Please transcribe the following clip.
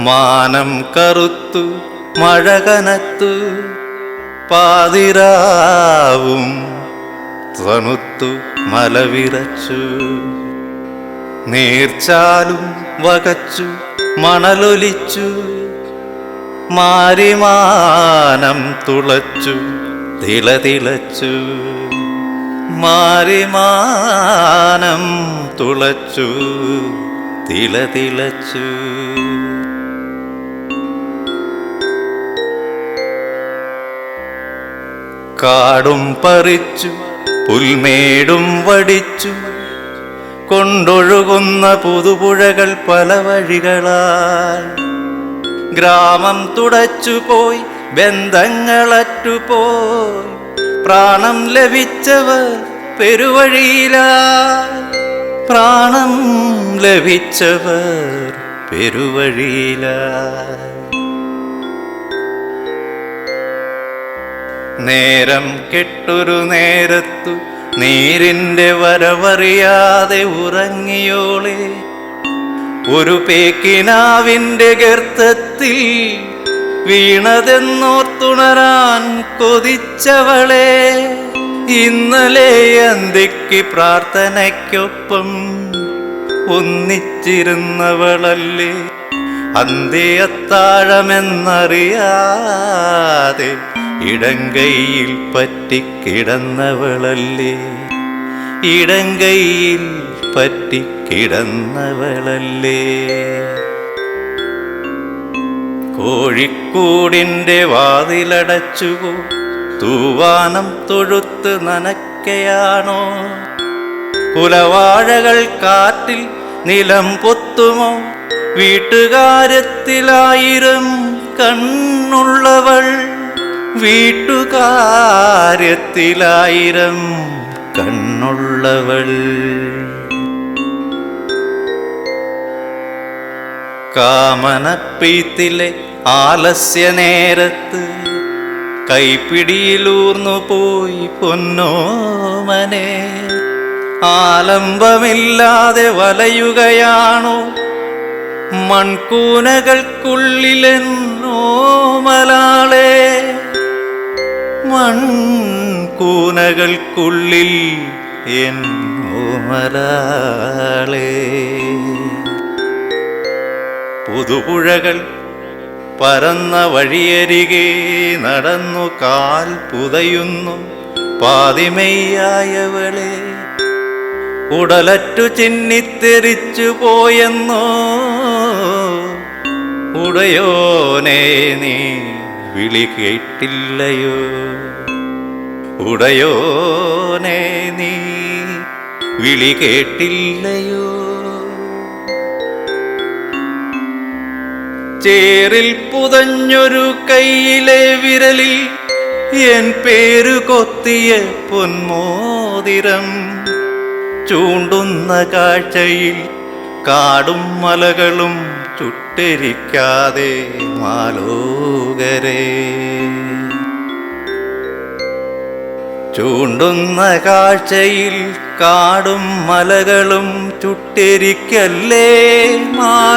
മാനം കറുത്തു മഴ കനത്തു പാതിരാവും തണുത്തു മലവിറച്ചു. നീർച്ചാലും വകച്ചു മണലൊലിച്ചു. മാരിമാനം തുളച്ചു തിളതിളച്ചു. മാരിമാനം തുളച്ചു തിളതിളച്ചു. കാടും പറിച്ചു പുൽമേടും വടിച്ചു കൊണ്ടൊഴുകുന്ന പുതുപുഴകൾ പല വഴികളാൽ. ഗ്രാമം തുടച്ചു പോയി ബന്ധങ്ങളറ്റുപോയി പ്രാണം ലഭിച്ചവർ പെരുവഴിയിലാ പ്രാണം ലഭിച്ചവർ പെരുവഴിയിലാൽ. നേരം കെട്ടൊരു നേരത്തു നീരിന്റെ വരവറിയാതെ ഉറങ്ങിയോളെ. ഒരു പേക്കിനാവിന്റെ ഗർത്തത്തിൽ വീണതെന്നോർത്തുണരാൻ കൊതിച്ചവളെ. ഇന്നലെ അന്തിക്ക് പ്രാർത്ഥനയ്ക്കൊപ്പം ഒന്നിച്ചിരുന്നവളല്ലേ. അന്ത്യത്താഴമെന്നറിയാതെ ഇടങ്കൈയിൽ പറ്റിക്കിടന്നവളല്ലേ? ഇടങ്കൈയിൽ പറ്റിക്കിടന്നവളല്ലേ? കോഴിക്കൂടിന്റെ വാതിലടച്ചുപോ തൂവാനം തൊഴുത്ത് നനക്കയാണോ കുലവാഴകൾ കാറ്റിൽ നിലം പൊത്തുമോ? വീട്ടുകാര്യത്തിലായിരം കണ്ണുള്ളവൾ വീട്ടുകാര്യത്തിലായിരം കണ്ണുള്ളവൾ. കാമനപ്പീത്തിലെ ആലസ്യ നേരത്ത് കൈപ്പിടിയിലൂർന്നു പോയി പൊന്നോമനെ. ആലംബമില്ലാതെ വലയുകയാണോ? മൺകൂനകൾക്കുള്ളിലെന്നോ മലാളെ മൺകൂനകൾക്കുള്ളിൽ എൻ മലാളെ പുതുപുഴകൾ പരന്ന വഴിയരികെ നടന്നു കാൽ പുതയുന്നു പാതിമയ്യായവളെ. ഉടലറ്റു ചിന്നിത്തെറിച്ചു പോയെന്നോ. ഉടയോനേ നീ വിളി കേട്ടില്ലയോ? ഉടയോനെ നീ വിളി കേട്ടില്ലയോ? ചേറിൽ പുതഞ്ഞൊരു കയ്യിലെ വിരലിൽ എൻ പേരു കൊത്തിയ പൊന്മോതിരം ചൂണ്ടുന്ന കാഴ്ചയിൽ കാടും മലകളും ചുട്ടരിക്കാതെ മാലോകരെ ചൂണ്ടുന്ന കാഴ്ചയിൽ കാടും മലകളും ചുട്ടിരിക്കല്ലേ മാലോകരേ